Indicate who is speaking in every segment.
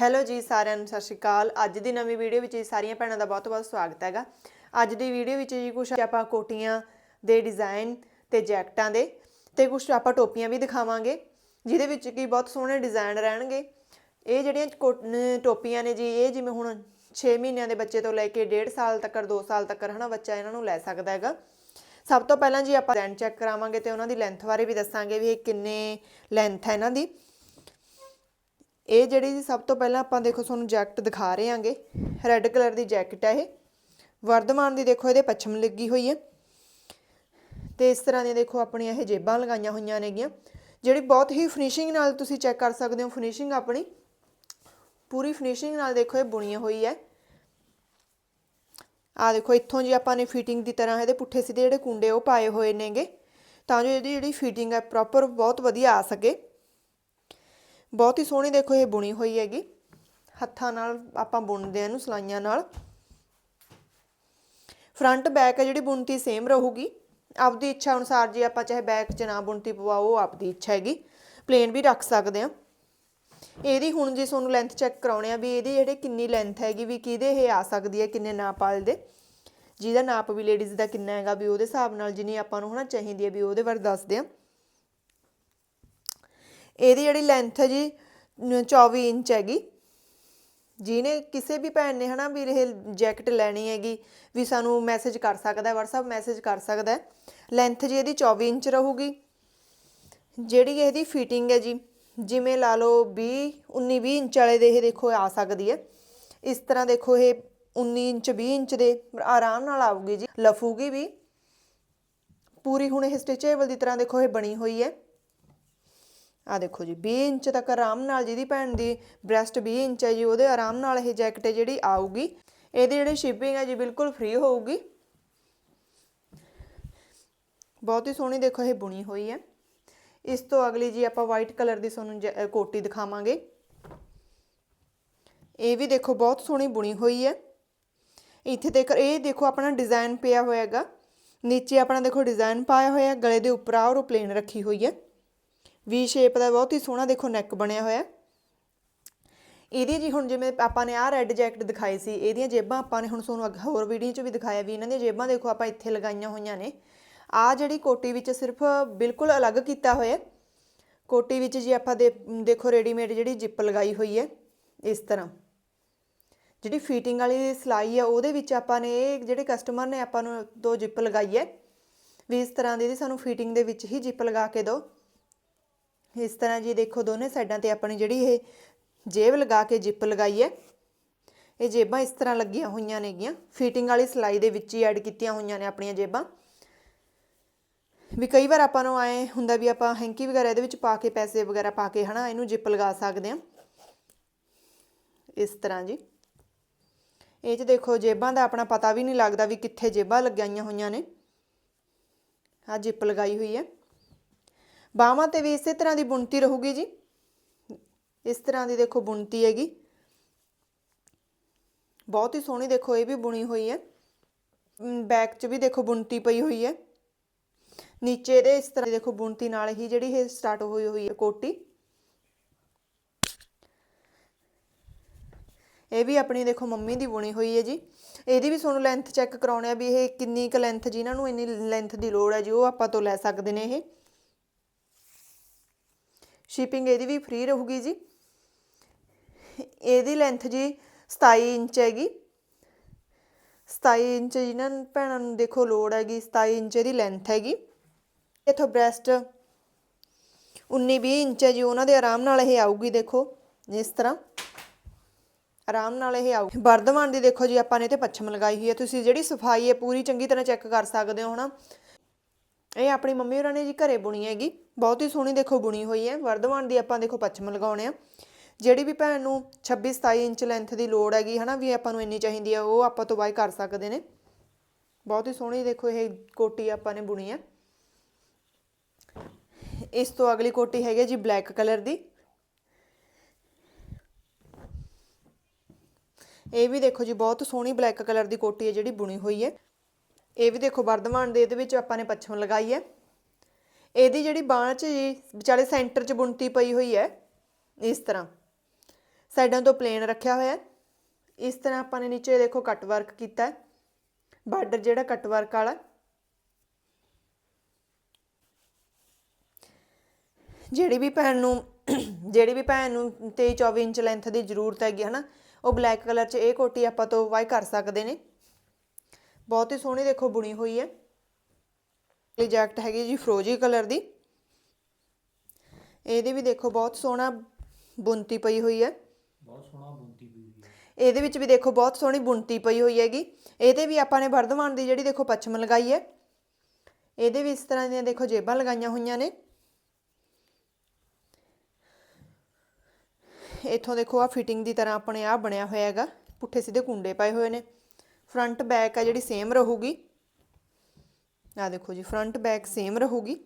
Speaker 1: Hello ਜੀ ਸਾਰਿਆਂ ਨੂੰ, ਸਤਿ ਸ਼੍ਰੀ ਅਕਾਲ। ਅੱਜ ਦੀ ਨਵੀਂ ਵੀਡੀਓ ਵਿੱਚ ਜੀ ਸਾਰੀਆਂ ਭੈਣਾਂ ਦਾ ਬਹੁਤ-ਬਹੁਤ ਸਵਾਗਤ ਹੈਗਾ। ਅੱਜ ਦੀ ਵੀਡੀਓ ਵਿੱਚ ਜੀ ਕੁਝ ਆਪਾਂ ਕੋਟੀਆਂ ਦੇ ਡਿਜ਼ਾਈਨ ਤੇ ਜੈਕਟਾਂ ਦੇ ਤੇ ਕੁਝ ਆਪਾਂ ਟੋਪੀਆਂ ਵੀ ਦਿਖਾਵਾਂਗੇ, ਜਿਹਦੇ ਵਿੱਚ ਕੀ ਬਹੁਤ ਸੋਹਣੇ ਡਿਜ਼ਾਈਨ ਰਹਿਣਗੇ। ਇਹ ਜਿਹੜੀਆਂ ਕੋਟ- ਟੋਪੀਆਂ ਨੇ ਜੀ, ਇਹ ਜਿਵੇਂ ਹੁਣ 6 ਮਹੀਨਿਆਂ ਦੇ ਬੱਚੇ ਤੋਂ ਲੈ ਕੇ 1.5 ਸਾਲ ਤੱਕ 2 ਸਾਲ ਤੱਕ ਹਨਾ ਬੱਚਾ ਇਹਨਾਂ ਨੂੰ ਲੈ ਸਕਦਾ ਹੈਗਾ। ਸਭ ਤੋਂ ਪਹਿਲਾਂ ਜੀ ਆਪਾਂ ਡਿਜ਼ਾਈਨ ਚੈੱਕ ਕਰਾਵਾਂਗੇ ਤੇ ਉਹਨਾਂ ਦੀ ਲੈਂਥ ਬਾਰੇ ਵੀ ਦੱਸਾਂਗੇ ਵੀ ਇਹ ਕਿੰਨੇ ਲੈਂਥ ਹੈ ਇਹਨਾਂ ਦੀ। ਇਹ ਜਿਹੜੀ ਜੀ ਸਭ ਤੋਂ ਪਹਿਲਾਂ ਆਪਾਂ ਦੇਖੋ ਤੁਹਾਨੂੰ ਜੈਕਟ ਦਿਖਾ ਰਹੇ ਆਂਗੇ ਰੈੱਡ ਕਲਰ ਦੀ ਜੈਕਟ ਹੈ ਇਹ। ਵਰਧਮਾਨ ਦੀ ਦੇਖੋ ਇਹਦੇ ਪੱਛਮ ਲੱਗੀ ਹੋਈ ਹੈ। ਤੇ ਇਸ ਤਰ੍ਹਾਂ ਦੀਆਂ ਦੇਖੋ ਆਪਣੀਆਂ ਇਹ ਜੇਬਾਂ ਲਗਾਈਆਂ ਹੋਈਆਂ ਨੇਗੀਆਂ। ਜਿਹੜੀ ਬਹੁਤ ਹੀ ਫਿਨਿਸ਼ਿੰਗ ਨਾਲ ਤੁਸੀਂ ਚੈੱਕ ਕਰ ਸਕਦੇ ਹੋ ਫਿਨਿਸ਼ਿੰਗ ਆਪਣੀ। ਪੂਰੀ ਫਿਨਿਸ਼ਿੰਗ ਨਾਲ ਦੇਖੋ ਇਹ ਬੁਣੀ ਹੋਈ ਹੈ। ਆ ਦੇਖੋ ਇੱਥੋਂ ਜੀ ਆਪਾਂ ਨੇ ਫਿਟਿੰਗ ਦੀ ਤਰ੍ਹਾਂ ਇਹਦੇ ਪੁੱਠੇ ਸਿੱਧੇ ਜਿਹੜੇ ਕੁੰਡੇ ਉਹ ਪਾਏ ਹੋਏ ਨੇਗੇ। ਤਾਂ ਜੋ ਇਹਦੀ ਜਿਹੜੀ ਫਿਟਿੰਗ ਹੈ ਪ੍ਰੋਪਰ ਬਹੁਤ ਵਧੀਆ ਆ ਸਕੇ। ਬਹੁਤ ਹੀ ਸੋਹਣੀ ਦੇਖੋ ਇਹ ਬੁਣੀ ਹੋਈ ਹੈਗੀ। ਹੱਥਾਂ ਨਾਲ ਆਪਾਂ ਬੁਣਦੇ ਆ ਇਹਨੂੰ, ਸਲਾਈਆਂ ਨਾਲ। ਫਰੰਟ ਬੈਕ ਹੈ ਜਿਹੜੀ ਬੁਣਤੀ ਸੇਮ ਰਹੂਗੀ। ਆਪਦੀ ਇੱਛਾ ਅਨੁਸਾਰ ਜੇ ਆਪਾਂ ਚਾਹੇ ਬੈਕ 'ਚ ਨਾ ਬੁਣਤੀ ਪਵਾਓ, ਉਹ ਆਪਦੀ ਇੱਛਾ ਹੈਗੀ। ਪਲੇਨ ਵੀ ਰੱਖ ਸਕਦੇ ਆ ਇਹਦੀ ਹੁਣ ਜੇ ਤੁਹਾਨੂੰ ਲੈਂਥ ਚੈੱਕ ਕਰਾਉਣੇ ਆ ਵੀ ਇਹਦੀ ਜਿਹੜੇ ਕਿੰਨੀ ਲੈਂਥ ਹੈਗੀ, ਵੀ ਕਿਹਦੇ ਇਹ ਆ ਸਕਦੀ ਹੈ, ਕਿੰਨੇ ਨਾਪ ਵਾਲੇ ਦੇ। ਜਿਹਦਾ ਨਾਪ ਵੀ ਲੇਡੀਜ਼ ਦਾ ਕਿੰਨਾ ਹੈਗਾ, ਵੀ ਉਹਦੇ ਹਿਸਾਬ ਨਾਲ ਜਿੰਨੀ ਆਪਾਂ ਨੂੰ ਹਨਾ ਚਾਹੀਦੀ ਹੈ, ਵੀ ਉਹਦੇ ਬਾਰੇ ਦੱਸਦੇ ਆ ਇਹਦੀ ਜਿਹੜੀ ਲੈਂਥ ਹੈ ਜੀ ਨ- 24 ਇੰਚ ਹੈਗੀ। ਜਿਹਨੇ ਕਿਸੇ ਵੀ ਭੈਣ ਨੇ ਹਨਾ ਵੀ ਇਹ ਜੈਕਟ ਲੈਣੀ ਹੈਗੀ, ਵੀ ਸਾਨੂੰ ਮੈਸੇਜ ਕਰ ਸਕਦਾ ਹੈ WhatsApp ਮੈਸੇਜ ਕਰ ਸਕਦਾ ਹੈ। ਲੈਂਥ ਜੀ ਇਹਦੀ 24 ਇੰਚ ਰਹੂਗੀ। ਜਿਹੜੀ ਇਹਦੀ ਫਿਟਿੰਗ ਹੈ ਜੀ, ਜਿਵੇਂ ਲਾ ਲਓ 20 19 20 ਇੰਚ ਵਾਲੇ ਦੇ ਇਹ ਦੇਖੋ ਆ ਸਕਦੀ ਹੈ। ਇਸ ਤਰ੍ਹਾਂ ਦੇਖੋ ਇਹ 19 ਇੰਚ 20 ਇੰਚ ਦੇ ਆਰਾਮ ਨਾਲ ਆਊਗੀ ਜੀ। ਲਫੂਗੀ ਵੀ। ਪੂਰੀ ਹੁਣ ਇਹ ਸਟਿਚੇਬਲ ਦੀ ਤਰ੍ਹਾਂ ਦੇਖੋ ਇਹ ਬਣੀ ਹੋਈ ਹੈ। ਆ ਦੇਖੋ ਜੀ 20 ਇੰਚ ਤੱਕ ਆਰਾਮ ਨਾਲ ਜਿਹਦੀ ਭੈਣ ਦੀ ਬ੍ਰੈਸਟ 20 ਇੰਚ ਹੈ ਜੀ, ਉਹਦੇ ਆਰਾਮ ਨਾਲ ਇਹ ਜੈਕਟ ਹੈ ਜਿਹੜੀ ਆਊਗੀ, ਇਹਦੀ ਜਿਹੜੀ ਸ਼ਿਪਿੰਗ ਹੈ ਜੀ, ਬਿਲਕੁਲ ਫ੍ਰੀ ਹੋਊਗੀ। ਬਹੁਤ ਹੀ ਸੋਹਣੀ ਦੇਖੋ ਇਹ ਬੁਣੀ ਹੋਈ ਹੈ। ਇਸ ਤੋਂ ਅਗਲੀ ਜੀ ਆਪਾਂ ਵਾਈਟ ਕਲਰ ਦੀ ਤੁਹਾਨੂੰ ਜੈ- ਕੋਟੀ ਦਿਖਾਵਾਂਗੇ। ਇਹ ਵੀ ਦੇਖੋ ਬਹੁਤ ਸੋਹਣੀ ਬੁਣੀ ਹੋਈ ਹੈ। ਇੱਥੇ ਦੇਖ, ਇਹ ਦੇਖੋ ਆਪਣਾ ਡਿਜ਼ਾਈਨ ਪਿਆ ਹੋਇਆ ਹੈਗਾ। ਨੀਚੇ ਆਪਣਾ ਦੇਖੋ ਡਿਜ਼ਾਈਨ ਪਾਇਆ ਹੋਇਆ ਗਲੇ ਦੇ ਉੱਪਰ ਆ ਔਰ ਪਲੇਨ ਰੱਖੀ ਹੋਈ ਹੈ। ਵੀ ਸ਼ੇਪ ਦਾ ਬਹੁਤ ਹੀ ਸੋਹਣਾ ਦੇਖੋ ਨੈਕ ਬਣਿਆ ਹੋਇਆ ਇਹਦੀ ਜੀ ਹੁਣ ਜਿਵੇਂ ਆਪਾਂ ਨੇ ਆਹ ਰੈੱਡ ਜੈਕਟ ਦਿਖਾਈ ਸੀ, ਇਹਦੀਆਂ ਜੇਬਾਂ ਆਪਾਂ ਨੇ ਹੁਣ ਤੁਹਾਨੂੰ ਅੱਗੇ ਹੋਰ ਵੀਡੀਓ 'ਚ ਵੀ ਦਿਖਾਇਆ ਵੀ ਇਹਨਾਂ ਦੀਆਂ ਜੇਬਾਂ ਦੇਖੋ ਆਪਾਂ ਇੱਥੇ ਲਗਾਈਆਂ ਹੋਈਆਂ ਨੇ। ਆਹ ਜਿਹੜੀ ਕੋਟੀ ਵਿੱਚ ਸਿਰਫ ਬਿਲਕੁਲ ਅਲੱਗ ਕੀਤਾ ਹੋਇਆ ਕੋਟੀ ਵਿੱਚ ਜੀ ਆਪਾਂ ਦੇ ਦੇਖੋ ਰੈਡੀਮੇਡ ਜਿਹੜੀ ਜਿੱਪ ਲਗਾਈ ਹੋਈ ਹੈ, ਇਸ ਤਰ੍ਹਾਂ। ਜਿਹੜੀ ਫੀਟਿੰਗ ਵਾਲੀ ਸਿਲਾਈ ਆ, ਉਹਦੇ ਵਿੱਚ ਆਪਾਂ ਨੇ ਇਹ ਜਿਹੜੇ ਕਸਟਮਰ ਨੇ ਆਪਾਂ ਨੂੰ ਦੋ ਜਿੱਪ ਲਗਾਈ ਹੈ। ਵੀ ਇਸ ਤਰ੍ਹਾਂ ਦੀ ਇਹਦੀ ਸਾਨੂੰ ਫੀਟਿੰਗ ਦੇ ਵਿੱਚ ਹੀ ਜਿੱਪ ਲਗਾ ਕੇ ਦਿਓ। ਇਸ ਤਰ੍ਹਾਂ ਜੀ ਦੇਖੋ ਦੋਨੇ ਸਾਈਡਾਂ ਤੇ ਆਪਣੀ ਜਿਹੜੀ ਇਹ ਜੇਬ ਲਗਾ ਕੇ ਜਿੱਪ ਲਗਾਈ ਹੈ। ਇਹ ਜੇਬਾਂ ਇਸ ਤਰ੍ਹਾਂ ਲੱਗੀਆਂ ਹੋਈਆਂ ਨੇਗੀਆਂ। ਫਿਟਿੰਗ ਵਾਲੀ ਸਿਲਾਈ ਦੇ ਵਿੱਚ ਹੀ ਐਡ ਕੀਤੀਆਂ ਹੋਈਆਂ ਨੇ ਆਪਣੀਆਂ ਜੇਬਾਂ। ਵੀ ਕਈ ਵਾਰ ਆਪਾਂ ਨੂੰ ਆਏ ਹੁੰਦਾ ਵੀ ਆਪਾਂ ਹੈਂਕੀ ਵਗੈਰਾ ਇਹਦੇ ਵਿੱਚ ਪਾ ਕੇ ਪੈਸੇ ਵਗੈਰਾ ਪਾ ਕੇ ਹਨਾ ਇਹਨੂੰ ਜਿੱਪ ਲਗਾ ਸਕਦੇ ਹਾਂ। ਇਸ ਤਰ੍ਹਾਂ ਜੀ। ਇਹ 'ਚ ਦੇਖੋ ਜੇਬਾਂ ਦਾ ਆਪਣਾ ਪਤਾ ਵੀ ਨਹੀਂ ਲੱਗਦਾ ਵੀ ਕਿੱਥੇ ਜੇਬਾਂ ਲਗਾਈਆਂ ਹੋਈਆਂ ਨੇ। ਆ ਜਿੱਪ ਲਗਾਈ ਹੋਈ ਹੈ। ਬਾਹਾਂ ਤੇ ਵੀ ਇਸੇ ਤਰ੍ਹਾਂ ਦੀ ਬੁਣਤੀ ਰਹੂਗੀ ਜੀ। ਇਸ ਤਰ੍ਹਾਂ ਦੀ ਦੇਖੋ ਬੁਣਤੀ ਹੈਗੀ। ਬਹੁਤ ਹੀ ਸੋਹਣੀ ਦੇਖੋ ਇਹ ਵੀ ਬੁਣੀ ਹੋਈ ਹੈ। ਬੈਕ 'ਚ ਵੀ ਦੇਖੋ ਬੁਣਤੀ ਪਈ ਹੋਈ ਹੈ। ਨੀਚੇ ਦੇ ਇਸ ਤਰ੍ਹਾਂ ਦੀ ਦੇਖੋ ਬੁਣਤੀ ਨਾਲ ਹੀ ਜਿਹੜੀ ਇਹ ਸਟਾਰਟ ਹੋਈ ਹੋਈ ਹੈ ਕੋਟੀ। ਇਹ ਵੀ ਆਪਣੀ ਦੇਖੋ ਮੰਮੀ ਦੀ ਬੁਣੀ ਹੋਈ ਹੈ ਜੀ। ਇਹਦੀ ਵੀ ਤੁਹਾਨੂੰ ਲੈਂਥ ਚੈੱਕ ਕਰਾਉਣੀ ਆ ਵੀ ਇਹ ਕਿੰਨੀ ਕੁ ਲੈਂਥ ਜਿਨ੍ਹਾਂ ਨੂੰ ਇੰਨੀ ਲੈਂਥ ਦੀ ਲੋੜ ਹੈ ਜੀ, ਉਹ ਆਪਾਂ ਤੋਂ ਲੈ ਸਕਦੇ ਨੇ ਇਹ। ਸ਼ਿਪਿੰਗ ਇਹਦੀ ਵੀ ਫ੍ਰੀ ਰਹੂਗੀ ਜੀ। ਇਹਦੀ ਲੈਂਥ ਜੀ 27 ਇੰਚ ਹੈਗੀ। 27 ਇੰਚ ਜਿਨ੍ਹਾਂ ਭੈਣਾਂ ਨੂੰ ਦੇਖੋ ਲੋੜ ਹੈਗੀ 27 ਇੰਚ ਇਹਦੀ ਲੈਂਥ ਹੈਗੀ। ਇਥੋਂ ਬ੍ਰੈਸਟ 19 20 ਇੰਚ ਹੈ ਜੀ, ਉਹਨਾਂ ਦੇ ਆਰਾਮ ਨਾਲ ਇਹ ਆਊਗੀ ਦੇਖੋ, ਇਸ ਤਰ੍ਹਾਂ। ਆਰਾਮ ਨਾਲ ਇਹ ਆਊ। ਵਰਧਮਾਨ ਦੀ ਦੇਖੋ ਜੀ, ਆਪਾਂ ਨੇ ਤੇ ਪੱਛਮ ਲਗਾਈ ਹੋਈ ਹੈ। ਤੁਸੀਂ ਜਿਹੜੀ ਸਫ਼ਾਈ ਹੈ ਪੂਰੀ ਚੰਗੀ ਤਰ੍ਹਾਂ ਚੈੱਕ ਕਰ ਸਕਦੇ ਹੋ, ਹਨਾ? ਇਹ ਆਪਣੀ ਮੰਮੀ ਹੋਰਾਂ ਨੇ ਜੀ ਘਰੇ ਬੁਣੀ ਹੈਗੀ। ਬਹੁਤ ਹੀ ਸੋਹਣੀ ਦੇਖੋ ਬੁਣੀ ਹੋਈ ਹੈ। ਵਰਧਮਾਨ ਦੀ ਆਪਾਂ ਦੇਖੋ ਪੱਛਮ ਲਗਾਉਣੇ ਆ। ਜਿਹੜੀ ਵੀ ਭੈਣ ਨੂੰ 26 27 ਇੰਚ ਲੈਂਥ ਦੀ ਲੋੜ ਹੈਗੀ, ਹਨਾ, ਵੀ ਆਪਾਂ ਨੂੰ ਇੰਨੀ ਚਾਹੀਦੀ ਹੈ ਉਹ ਆਪਾਂ ਤੋਂ ਬਾਈ ਕਰ ਸਕਦੇ ਨੇ। ਬਹੁਤ ਹੀ ਸੋਹਣੀ ਦੇਖੋ ਇਹ ਕੋਟੀ ਆਪਾਂ ਨੇ ਬੁਣੀ ਹੈ ਇਸ ਤੋਂ ਅਗਲੀ ਕੋਟੀ ਹੈਗੀ ਜੀ ਬਲੈਕ ਕਲਰ ਦੀ। ਇਹ ਵੀ ਦੇਖੋ ਜੀ, ਬਹੁਤ ਸੋਹਣੀ ਬਲੈਕ ਕਲਰ ਦੀ ਕੋਟੀ ਹੈ ਜਿਹੜੀ ਬੁਣੀ ਹੋਈ ਹੈ। ਇਹ ਵੀ ਦੇਖੋ ਵਰਧਮਾਨ ਦੇ ਇਹਦੇ ਵਿੱਚ ਆਪਾਂ ਨੇ ਪੱਛਮ ਲਗਾਈ ਹੈ। ਇਹਦੀ ਜਿਹੜੀ ਬਾਂਹ 'ਚ ਵਿਚਾਲੇ ਸੈਂਟਰ 'ਚ ਬੁਣਤੀ ਪਈ ਹੋਈ ਹੈ, ਇਸ ਤਰ੍ਹਾਂ। ਸਾਈਡਾਂ ਤੋਂ ਪਲੇਨ ਰੱਖਿਆ ਹੋਇਆ ਹੈ। ਇਸ ਤਰ੍ਹਾਂ ਆਪਾਂ ਨੇ ਨੀਚੇ ਦੇਖੋ ਕੱਟ ਵਰਕ ਕੀਤਾ ਹੈ। ਬਾਰਡਰ ਜਿਹੜਾ ਕੱਟ ਵਰਕ ਵਾਲਾ ਜਿਹੜੀ ਵੀ ਭੈਣ ਨੂੰ, ਜਿਹੜੀ ਵੀ ਭੈਣ ਨੂੰ 23 24 ਇੰਚ ਲੈਂਥ ਦੀ ਜ਼ਰੂਰਤ ਹੈਗੀ ਹਨਾ ਉਹ ਬਲੈਕ ਕਲਰ 'ਚ ਇਹ ਕੋਟੀ ਆਪਾਂ ਤੋਂ ਵਾਈ ਕਰ ਸਕਦੇ ਨੇ। ਬਹੁਤ ਹੀ ਸੋਹਣੀ ਦੇਖੋ ਬੁਣੀ ਹੋਈ ਹੈ। ਇਹ ਜੈਕਟ ਹੈਗੀ ਜੀ ਫਰੋਜੀ ਕਲਰ ਦੀ। ਇਹਦੇ ਵੀ ਦੇਖੋ ਬਹੁਤ ਸੋਹਣਾ ਬੁੰਤੀ ਪਈ ਹੋਈ ਹੈ।
Speaker 2: ਬਹੁਤ ਸੋਹਣਾ ਬੁੰਤੀ ਪਈ ਹੋਈ ਹੈ।
Speaker 1: ਇਹਦੇ ਵਿੱਚ ਵੀ ਦੇਖੋ ਬਹੁਤ ਸੋਹਣੀ ਬੁਣਤੀ ਪਈ ਹੋਈ ਹੈਗੀ। ਇਹਦੇ ਵੀ ਆਪਾਂ ਨੇ ਵਰਧਮਾਨ ਦੀ ਜਿਹੜੀ ਦੇਖੋ ਪੱਛਮ ਲਗਾਈ ਹੈ। ਇਹਦੇ ਵੀ ਇਸ ਤਰ੍ਹਾਂ ਦੀਆਂ ਦੇਖੋ ਜੇਬਾਂ ਲਗਾਈਆਂ ਹੋਈਆਂ ਨੇ। ਇਥੋਂ ਦੇਖੋ ਆ ਫਿਟਿੰਗ ਦੀ ਤਰ੍ਹਾਂ ਆਪਣੇ ਆ ਬਣਿਆ ਹੋਇਆ ਹੈਗਾ। ਪੁੱਠੇ ਸਿੱਧੇ ਕੁੰਡੇ ਪਏ ਹੋਏ ਨੇ। ਫਰੰਟ ਬੈਕ ਆ ਜਿਹੜੀ ਸੇਮ ਰਹੂਗੀ। ਆ ਦੇਖੋ ਜੀ, ਫਰੰਟ ਬੈਕ ਸੇਮ ਰਹੂਗੀ।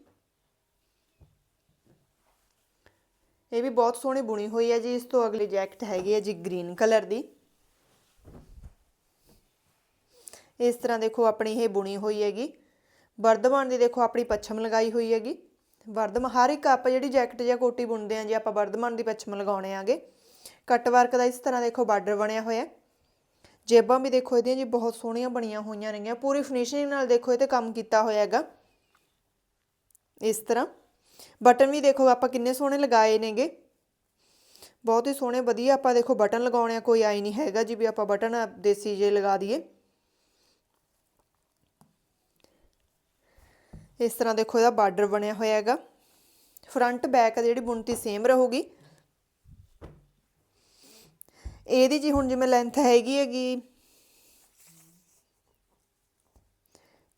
Speaker 1: ਇਹ ਵੀ ਬਹੁਤ ਸੋਹਣੀ ਬੁਣੀ ਹੋਈ ਹੈ ਜੀ, ਇਸ ਤੋਂ ਅਗਲੀ ਜੈਕਟ ਹੈਗੀ ਹੈ ਜੀ ਗ੍ਰੀਨ ਕਲਰ ਦੀ। ਇਸ ਤਰ੍ਹਾਂ ਦੇਖੋ ਆਪਣੀ ਇਹ ਬੁਣੀ ਹੋਈ ਹੈਗੀ। ਵਰਧਮਾਨ ਦੀ ਦੇਖੋ ਆਪਣੀ ਪੱਛਮ ਲਗਾਈ ਹੋਈ ਹੈਗੀ। ਵਰਧਮਾਨ ਹਰ ਇੱਕ ਆਪਾਂ ਜਿਹੜੀ ਜੈਕਟ ਜਾਂ ਕੋਟੀ ਬੁਣਦੇ ਆਂ ਜੀ, ਆਪਾਂ ਵਰਧਮਾਨ ਦੀ ਪੱਛਮ ਲਗਾਉਣੇ ਆਗੇ। ਕੱਟ ਵਰਕ ਦਾ ਇਸ ਤਰ੍ਹਾਂ ਦੇਖੋ ਬਾਰਡਰ ਬਣਿਆ ਹੋਇਆ। ਜੇਬਾਂ ਵੀ ਦੇਖੋ ਇਹਦੀਆਂ ਜੀ, ਬਹੁਤ ਸੋਹਣੀਆਂ ਬਣੀਆਂ ਹੋਈਆਂ ਨੇਗੀਆਂ। ਪੂਰੀ ਫਿਨਿਸ਼ਿੰਗ ਨਾਲ ਦੇਖੋ ਇਹ ਤੇ ਕੰਮ ਕੀਤਾ ਹੋਇਆ ਹੈਗਾ। ਇਸ ਤਰ੍ਹਾਂ। ਬਟਨ ਵੀ ਦੇਖੋ ਆਪਾਂ ਕਿੰਨੇ ਸੋਹਣੇ ਲਗਾਏ ਨੇਗੇ। ਬਹੁਤ ਹੀ ਸੋਹਣੇ, ਵਧੀਆ ਆਪਾਂ ਦੇਖੋ ਬਟਨ ਲਗਾਉਣੇ ਆ, ਕੋਈ ਆਈ ਨਹੀਂ ਹੈਗਾ ਜੀ ਵੀ ਆਪਾਂ ਬਟਨ ਦੇਸੀ ਜੇ ਲਗਾ ਦਈਏ। ਇਸ ਤਰ੍ਹਾਂ ਦੇਖੋ ਇਹਦਾ ਬਾਰਡਰ ਬਣਿਆ ਹੋਇਆ ਹੈਗਾ। ਫਰੰਟ ਬੈਕ ਜਿਹੜੀ ਬੁਣਤੀ ਸੇਮ ਰਹੂਗੀ। ਇਹਦੀ ਜੀ ਹੁਣ ਜਿਵੇਂ ਲੈਂਥ ਹੈਗੀ ਹੈਗੀ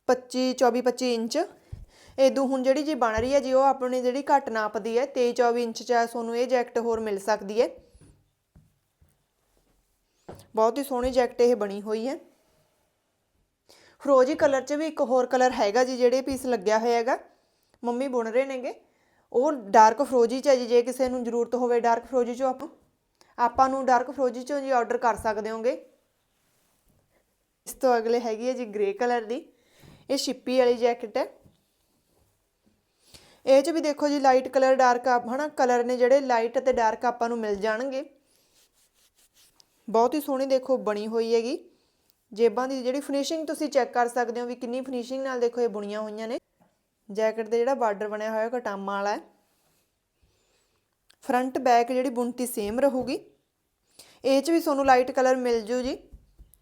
Speaker 1: 25 24 25 ਇੰਚ। ਇਦੋਂ ਹੁਣ ਜਿਹੜੀ ਜੀ ਬਣ ਰਹੀ ਹੈ ਜੀ ਉਹ ਆਪਣੀ ਜਿਹੜੀ ਘੱਟ ਨਾਪਦੀ ਹੈ 23 24 ਇੰਚ ਚ ਆ, ਤੁਹਾਨੂੰ ਇਹ ਜੈਕਟ ਹੋਰ ਮਿਲ ਸਕਦੀ ਹੈ। ਬਹੁਤ ਹੀ ਸੋਹਣੀ ਜੈਕਟ ਇਹ ਬਣੀ ਹੋਈ ਹੈ। ਫਰੋਜੀ ਕਲਰ 'ਚ ਵੀ ਇੱਕ ਹੋਰ ਕਲਰ ਹੈਗਾ ਜੀ ਜਿਹੜੇ ਪੀਸ ਲੱਗਿਆ ਹੋਇਆ ਹੈਗਾ। ਮੰਮੀ ਬੁਣ ਰਹੇ ਨੇਗੇ। ਉਹ ਡਾਰਕ ਫਰੋਜੀ 'ਚ ਹੈ ਜੀ ਜੇ ਕਿਸੇ ਨੂੰ ਜ਼ਰੂਰਤ ਹੋਵੇ ਡਾਰਕ ਫਰੋਜੀ 'ਚੋਂ ਆਪਾਂ ਆਪਾਂ ਨੂੰ ਡਾਰਕ ਫਰੋਜੀ 'ਚੋਂ ਜੀ ਆਰਡਰ ਕਰ ਸਕਦੇ ਹੋਗੇ। ਇਸ ਤੋਂ ਅਗਲੇ ਹੈਗੀ ਹੈ ਜੀ ਗ੍ਰੇ ਕਲਰ ਦੀ। ਇਹ ਸ਼ਿੱਪੀ ਵਾਲੀ ਜੈਕਟ ਹੈ। ਇਹ 'ਚ ਵੀ ਦੇਖੋ ਜੀ ਲਾਈਟ ਕਲਰ ਡਾਰਕ ਹਨਾ? ਕਲਰ ਨੇ ਜਿਹੜੇ ਲਾਈਟ ਅਤੇ ਡਾਰਕ ਆਪਾਂ ਨੂੰ ਮਿਲ ਜਾਣਗੇ। ਬਹੁਤ ਹੀ ਸੋਹਣੀ ਦੇਖੋ ਬਣੀ ਹੋਈ ਹੈਗੀ। ਜੇਬਾਂ ਦੀ ਜਿਹੜੀ ਫਿਨਿਸ਼ਿੰਗ ਤੁਸੀਂ ਚੈੱਕ ਕਰ ਸਕਦੇ ਹੋ ਵੀ ਕਿੰਨੀ ਫਿਨਿਸ਼ਿੰਗ ਨਾਲ ਦੇਖੋ ਇਹ ਬੁਣੀਆਂ ਹੋਈਆਂ ਨੇ। ਜੈਕਟ ਦੇ ਜਿਹੜਾ ਬਾਰਡਰ ਬਣਿਆ ਹੋਇਆ ਕਟਾਮਾ ਵਾਲਾ ਹੈ। ਫਰੰਟ ਬੈਕ ਜਿਹੜੀ ਬੁਣਤੀ ਸੇਮ ਰਹੂਗੀ। ਇਹ 'ਚ ਵੀ ਤੁਹਾਨੂੰ ਲਾਈਟ ਕਲਰ ਮਿਲ ਜੂ ਜੀ।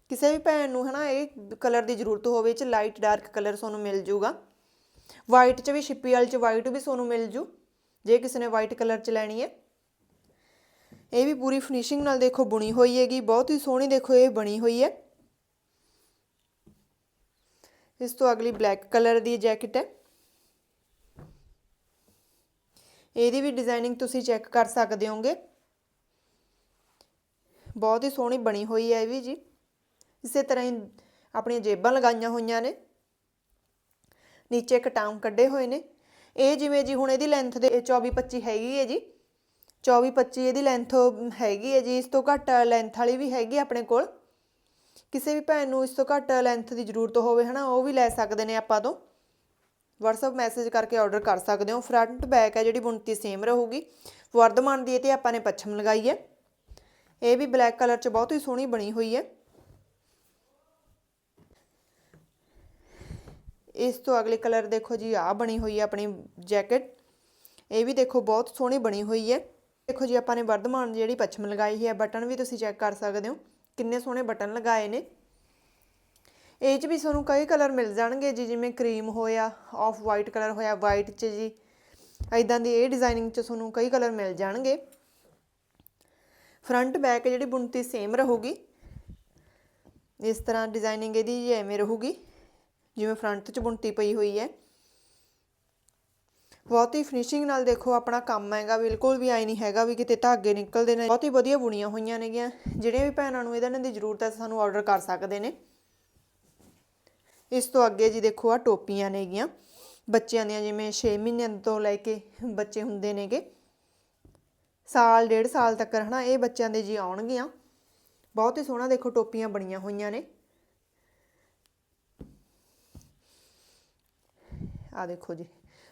Speaker 1: ਕਿਸੇ ਵੀ ਭੈਣ ਨੂੰ ਹਨਾ ਇਹ ਕਲਰ ਦੀ ਜ਼ਰੂਰਤ ਹੋਵੇ, ਇਹ 'ਚ ਲਾਈਟ ਡਾਰਕ ਕਲਰ ਤੁਹਾਨੂੰ ਮਿਲ ਜੂਗਾ। ਵਾਈਟ 'ਚ ਵੀ ਸ਼ਿੱਪੀ ਵਾਲੀ 'ਚ ਵਾਈਟ ਵੀ ਤੁਹਾਨੂੰ ਮਿਲ ਜੂ, ਜੇ ਕਿਸੇ ਨੇ ਵਾਈਟ ਕਲਰ 'ਚ ਲੈਣੀ ਹੈ। ਇਹ ਵੀ ਪੂਰੀ ਫਿਨਿਸ਼ਿੰਗ ਨਾਲ ਦੇਖੋ ਬੁਣੀ ਹੋਈ ਹੈਗੀ, ਬਹੁਤ ਹੀ ਸੋਹਣੀ ਦੇਖੋ ਇਹ ਬਣੀ ਹੋਈ ਹੈ। ਇਸ ਤੋਂ ਅਗਲੀ ਬਲੈਕ ਕਲਰ ਦੀ ਜੈਕਟ ਹੈ। ਇਹਦੀ ਵੀ ਡਿਜ਼ਾਈਨਿੰਗ ਤੁਸੀਂ ਚੈੱਕ ਕਰ ਸਕਦੇ ਹੋਗੇ। ਬਹੁਤ ਹੀ ਸੋਹਣੀ ਬਣੀ ਹੋਈ ਹੈ ਇਹ ਵੀ ਜੀ। ਇਸੇ ਤਰ੍ਹਾਂ ਹੀ ਆਪਣੀਆਂ ਜੇਬਾਂ ਲਗਾਈਆਂ ਹੋਈਆਂ ਨੇ। ਨੀਚੇ ਕਟਾਮ ਕੱਢੇ ਹੋਏ ਨੇ। ਇਹ ਜਿਵੇਂ ਜੀ ਹੁਣ ਇਹਦੀ ਲੈਂਥ ਦੇ 24 25 ਹੈਗੀ ਹੈ ਜੀ। 24 25 ਇਹਦੀ ਲੈਂਥ ਹੈਗੀ ਹੈ ਜੀ। ਇਸ ਤੋਂ ਘੱਟ ਲੈਂਥ ਵਾਲੀ ਵੀ ਹੈਗੀ ਆਪਣੇ ਕੋਲ। ਕਿਸੇ ਵੀ ਭੈਣ ਨੂੰ ਇਸ ਤੋਂ ਘੱਟ ਲੈਂਥ ਦੀ ਜ਼ਰੂਰਤ ਹੋਵੇ ਹਨਾ, ਉਹ ਵੀ ਲੈ ਸਕਦੇ ਨੇ ਆਪਾਂ ਤੋਂ। WhatsApp ਮੈਸੇਜ ਕਰਕੇ ਆਰਡਰ ਕਰ ਸਕਦੇ ਹੋ। ਫਰੰਟ ਬੈਕ ਹੈ ਜਿਹੜੀ ਬੁਣਤੀ ਸੇਮ ਰਹੂਗੀ। ਵਰਧਮਾਨ ਦੀ ਇਹ ਤੇ ਆਪਾਂ ਨੇ ਪੱਛਮ ਲਗਾਈ ਹੈ। ਇਹ ਵੀ ਬਲੈਕ ਕਲਰ 'ਚ ਬਹੁਤ ਹੀ ਸੋਹਣੀ ਬਣੀ ਹੋਈ ਹੈ। ਇਸ ਤੋਂ ਅਗਲੇ ਕਲਰ ਦੇਖੋ ਜੀ ਆ ਬਣੀ ਹੋਈ ਹੈ ਆਪਣੀ ਜੈਕਟ ਇਹ ਵੀ ਦੇਖੋ ਬਹੁਤ ਸੋਹਣੀ ਬਣੀ ਹੋਈ ਹੈ। ਦੇਖੋ ਜੀ, ਆਪਾਂ ਨੇ ਵਰਧਮਾਨ ਦੀ ਜਿਹੜੀ ਪੱਛਮ ਲਗਾਈ ਹੈ। ਬਟਨ ਵੀ ਤੁਸੀਂ ਚੈੱਕ ਕਰ ਸਕਦੇ ਹੋ। ਕਿੰਨੇ ਸੋਹਣੇ ਬਟਨ ਲਗਾਏ ਨੇ। ਇਹ 'ਚ ਵੀ ਤੁਹਾਨੂੰ ਕਈ ਕਲਰ ਮਿਲ ਜਾਣਗੇ ਜੀ, ਜਿਵੇਂ ਕਰੀਮ ਹੋਇਆ ਆਫ ਵਾਈਟ ਕਲਰ ਹੋਇਆ ਵਾਈਟ 'ਚ ਜੀ। ਐਦਾਂ ਦੀ ਇਹ ਡਿਜ਼ਾਈਨਿੰਗ 'ਚ ਤੁਹਾਨੂੰ ਕਈ ਕਲਰ ਮਿਲ ਜਾਣਗੇ। ਫਰੰਟ ਬੈਕ ਜਿਹੜੀ ਬੁਣਤੀ ਸੇਮ ਰਹੂਗੀ। ਇਸ ਤਰ੍ਹਾਂ ਡਿਜ਼ਾਈਨਿੰਗ ਇਹਦੀ ਐਵੇਂ ਰਹੂਗੀ, ਜਿਵੇਂ ਫਰੰਟ 'ਚ ਬੁਣਤੀ ਪਈ ਹੋਈ ਹੈ। ਬਹੁਤ ਹੀ ਫਿਨਿਸ਼ਿੰਗ ਨਾਲ ਦੇਖੋ ਆਪਣਾ ਕੰਮ ਹੈਗਾ, ਬਿਲਕੁਲ ਵੀ ਆਈ ਨਹੀਂ ਹੈਗਾ ਵੀ ਕਿਤੇ ਧਾਗੇ ਨਿਕਲਦੇ ਨੇ। ਬਹੁਤ ਹੀ ਵਧੀਆ ਬੁਣੀਆਂ ਹੋਈਆਂ ਨੇਗੀਆਂ। ਜਿਹੜੀਆਂ ਵੀ ਭੈਣਾਂ ਨੂੰ ਇਹਨਾਂ ਦੀ ਜ਼ਰੂਰਤ ਹੈ ਸਾਨੂੰ ਆਰਡਰ ਕਰ ਸਕਦੇ ਨੇ। ਇਸ ਤੋਂ ਅੱਗੇ ਜੀ ਦੇਖੋ ਆ ਟੋਪੀਆਂ ਨੇਗੀਆਂ ਬੱਚਿਆਂ ਦੀਆਂ ਜਿਵੇਂ 6 ਮਹੀਨਿਆਂ ਤੋਂ ਲੈ ਕੇ ਬੱਚੇ ਹੁੰਦੇ ਨੇਗੇ। ਸਾਲ, ਡੇਢ ਸਾਲ ਤੱਕ ਹਨਾ ਇਹ ਬੱਚਿਆਂ ਦੇ ਜੀ ਆਉਣਗੀਆਂ। ਬਹੁਤ ਹੀ ਸੋਹਣਾ ਦੇਖੋ ਟੋਪੀਆਂ ਬਣੀਆਂ ਹੋਈਆਂ ਨੇ। ਆ ਦੇਖੋ ਜੀ।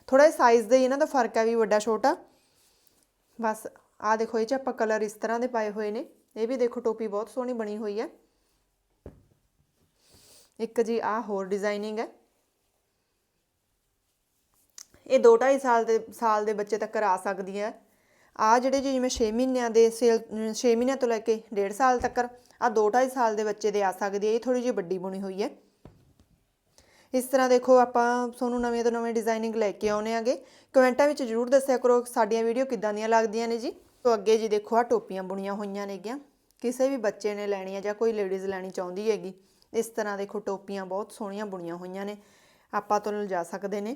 Speaker 1: ਥੋੜਾ ਜਿਹਾ ਸਾਈਜ਼ ਦਾ ਹੀ ਇਹਨਾਂ ਦਾ ਫ਼ਰਕ ਹੈ ਵੀ ਵੱਡਾ, ਛੋਟਾ। ਬਸ ਆ ਦੇਖੋ ਇਹ ਚ ਆਪਾਂ ਕਲਰ ਇਸ ਤਰ੍ਹਾਂ ਦੇ ਪਾਏ ਹੋਏ ਨੇ। ਇਹ ਵੀ ਦੇਖੋ ਟੋਪੀ ਬਹੁਤ ਸੋਹਣੀ ਬਣੀ ਹੋਈ ਹੈ। ਇੱਕ ਜੀ ਆ ਹੋਰ ਡਿਜ਼ਾਈਨਿੰਗ ਹੈ। ਇਹ 2.5 ਸਾਲ ਦੇ ਸਾਲ ਦੇ ਬੱਚੇ ਤੱਕ ਆ ਸਕਦੀ ਹੈ। ਆ ਜਿਹੜੇ ਜੀ ਜਿਵੇਂ 6 ਮਹੀਨਿਆਂ ਦੇ ਸੇਲ 6 ਮਹੀਨਿਆਂ ਤੋਂ ਲੈ ਕੇ 1.5 ਸਾਲ ਤੱਕ ਆ 2.5 ਸਾਲ ਦੇ ਬੱਚੇ ਦੇ ਆ ਸਕਦੀ ਹੈ। ਇਹ ਥੋੜੀ ਜਿਹੀ ਵੱਡੀ ਬੁਣੀ ਹੋਈ ਹੈ। ਇਸ ਤਰ੍ਹਾਂ ਦੇਖੋ ਆਪਾਂ ਤੁਹਾਨੂੰ ਨਵੇਂ ਤੋਂ ਨਵੇਂ ਡਿਜ਼ਾਈਨਿੰਗ ਲੈ ਕੇ ਆਉਨੇ ਆਗੇ ਕਮੈਂਟਾਂ ਵਿੱਚ ਜਰੂਰ ਦੱਸਿਆ ਕਰੋ ਸਾਡੀਆਂ ਵੀਡੀਓ ਕਿੱਦਾਂ ਦੀਆਂ ਲੱਗਦੀਆਂ ਨੇ ਜੀ। ਤੋਂ ਅੱਗੇ ਜੀ ਦੇਖੋ ਆ ਟੋਪੀਆਂ ਬੁਣੀਆਂ ਹੋਈਆਂ ਨੇਗੀਆਂ। ਕਿਸੇ ਵੀ ਬੱਚੇ ਨੇ ਲੈਣੀ ਹੈ ਜਾਂ ਕੋਈ ਲੇਡੀਜ਼ ਲੈਣੀ ਚਾਹੁੰਦੀ ਹੈਗੀ। ਇਸ ਤਰ੍ਹਾਂ ਦੇਖੋ ਟੋਪੀਆਂ ਬਹੁਤ ਸੋਹਣੀਆਂ ਬੁਣੀਆਂ ਹੋਈਆਂ ਨੇ, ਆਪਾਂ ਤੋਂ ਲਿਜਾ ਸਕਦੇ ਨੇ।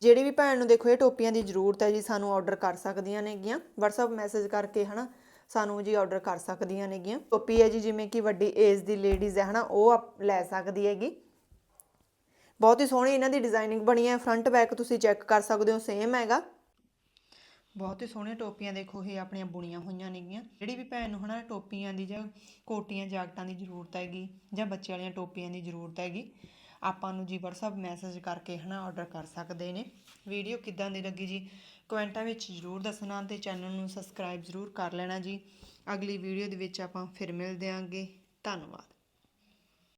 Speaker 1: ਜਿਹੜੀ ਵੀ ਭੈਣ ਨੂੰ ਦੇਖੋ ਇਹ ਟੋਪੀਆਂ ਦੀ ਜ਼ਰੂਰਤ ਹੈ ਜੀ, ਸਾਨੂੰ ਆਰਡਰ ਕਰ ਸਕਦੀਆਂ ਨੇਗੀਆਂ। WhatsApp ਮੈਸੇਜ ਕਰਕੇ ਹਨਾ, ਸਾਨੂੰ ਜੀ ਆਰਡਰ ਕਰ ਸਕਦੀਆਂ ਨੇਗੀਆਂ। ਟੋਪੀ ਹੈ ਜੀ, ਜਿਵੇਂ ਕਿ ਵੱਡੀ ਏਜ ਦੀ ਲੇਡੀਜ਼ ਹੈ ਹਨਾ, ਉਹ ਆਪ- ਲੈ ਸਕਦੀ ਹੈਗੀ। ਬਹੁਤ ਹੀ ਸੋਹਣੀ ਇਹਨਾਂ ਦੀ ਡਿਜ਼ਾਈਨਿੰਗ ਬਣੀ ਹੈ ਫਰੰਟ ਬੈਕ ਤੁਸੀਂ ਚੈੱਕ ਕਰ ਸਕਦੇ ਹੋ ਸੇਮ ਹੈਗਾ। ਬਹੁਤ ਹੀ ਸੋਹਣੀਆਂ ਟੋਪੀਆਂ ਦੇਖੋ ਇਹ ਆਪਣੀਆਂ ਬੁਣੀਆਂ ਹੋਈਆਂ ਨੇਗੀਆਂ। ਜਿਹੜੀ ਵੀ ਭੈਣ ਨੂੰ ਹਨਾ ਟੋਪੀਆਂ ਦੀ ਜਾਂ ਕੋਟੀਆਂ, ਜਾਕਟਾਂ ਦੀ ਜ਼ਰੂਰਤ ਹੈਗੀ ਜਾਂ ਬੱਚੇ ਵਾਲੀਆਂ ਟੋਪੀਆਂ ਦੀ ਜ਼ਰੂਰਤ ਹੈਗੀ, ਆਪਾਂ ਨੂੰ ਜੀ WhatsApp ਮੈਸੇਜ ਕਰਕੇ ਹਨਾ ਆਰਡਰ ਕਰ ਸਕਦੇ ਨੇ। ਵੀਡੀਓ ਕਿੱਦਾਂ ਦੀ ਲੱਗੀ ਜੀ? ਕਮੈਂਟਾਂ ਵਿੱਚ ਜ਼ਰੂਰ ਦੱਸਣਾ ਤੇ ਚੈਨਲ ਨੂੰ ਸਬਸਕ੍ਰਾਈਬ ਜ਼ਰੂਰ ਕਰ ਲੈਣਾ ਜੀ। ਅਗਲੀ ਵੀਡੀਓ ਦੇ ਵਿੱਚ ਆਪਾਂ ਫਿਰ ਮਿਲਦੇ ਆਂਗੇ। ਧੰਨਵਾਦ।